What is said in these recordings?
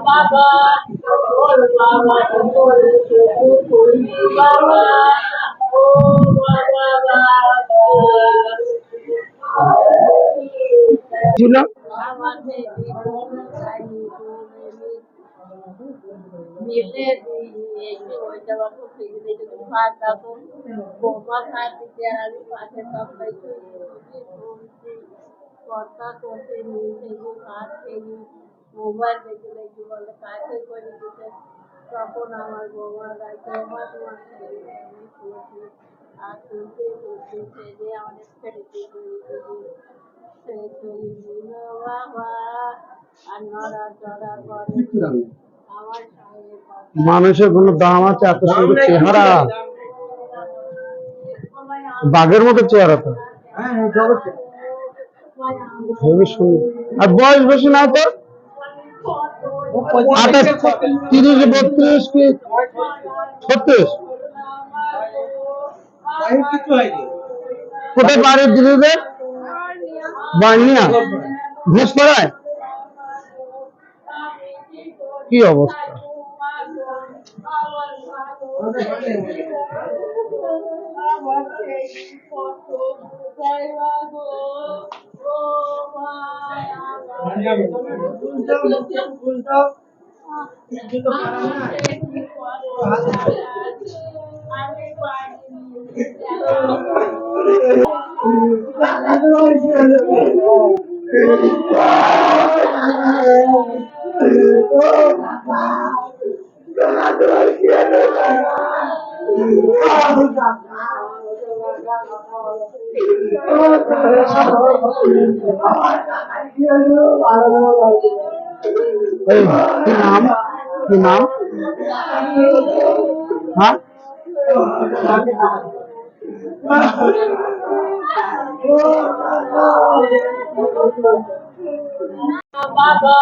বাবা ওর বাবা তোর তুমি বাবা ও বাবা ছিল মিলে দিয়ে ওইটা বাবু ফিরে যদি ফাটা কোন বোমা খাতে আমি পাশে সবাই শুনছি কথা করতে নিয়ে কাজ থেকে মোবাইল দেখে দেখে বলে কাছে করে দিতে তখন আমার বৌমা গাইতে আমার তোমার ছেলে আমি শুনেছি আর শুনতে শুনতে ছেলে আমাদের ছেড়ে দিয়ে সে চলে বাবা আর নড়া চড়া করে আমার মানুষের কোনো দাম আছে এত সুন্দর চেহারা। বাঘের মতো চেহারা তো। হেবি সুন্দর আর বয়স বেশি না তো আঠাশ তিরিশ বত্রিশ কি ছত্রিশ কোথায় বাড়ি দিদিদের বানিয়া ঘুষপাড়ায় কি অবস্থা এই, কি নাম বাবা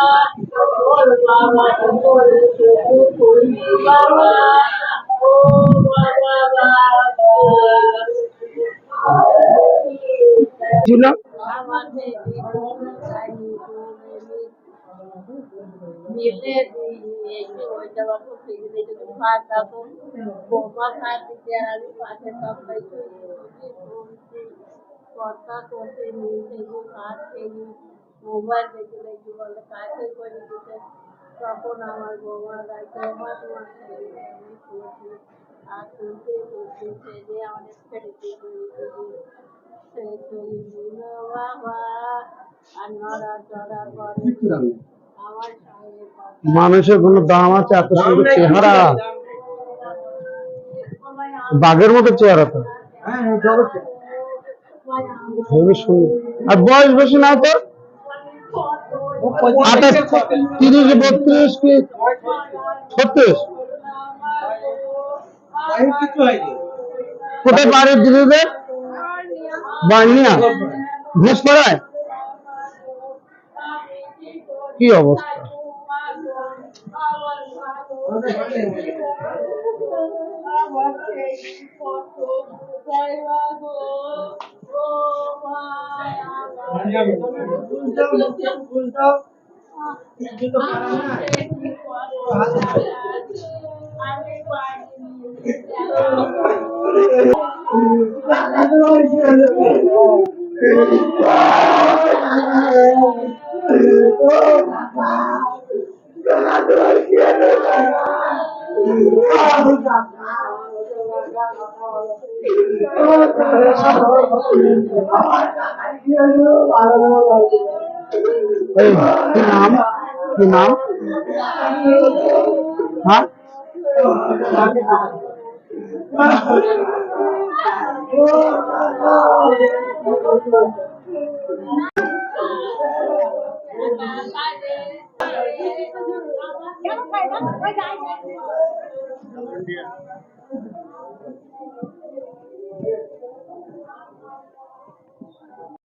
থেকে মোবাইল দেখে দেখে বলে কাছে করে দিতে তখন আমার বৌমা গাইতে আমার তোমার ছেলে আমি শুনেছি আর শুনতে শুনতে ছেলে আমাদের ছেড়ে দিয়ে সে চলে গেল বাবা আর নড়া চড়া করে আমার সাহেব মানুষের কোনো দাম আছে, এত সুন্দর চেহারা। বাঘের মতো চেহারা তো। আর বয়স বেশি না তো? আঠাশ, তিরিশ, বত্রিশ কি? ছত্রিশ। কোথায় বাড়ি দিদিদের? বানিয়া ঘুষপাড়ায় কি অবস্থা? নাম কি নাম হ্যাঁ কেন খাই না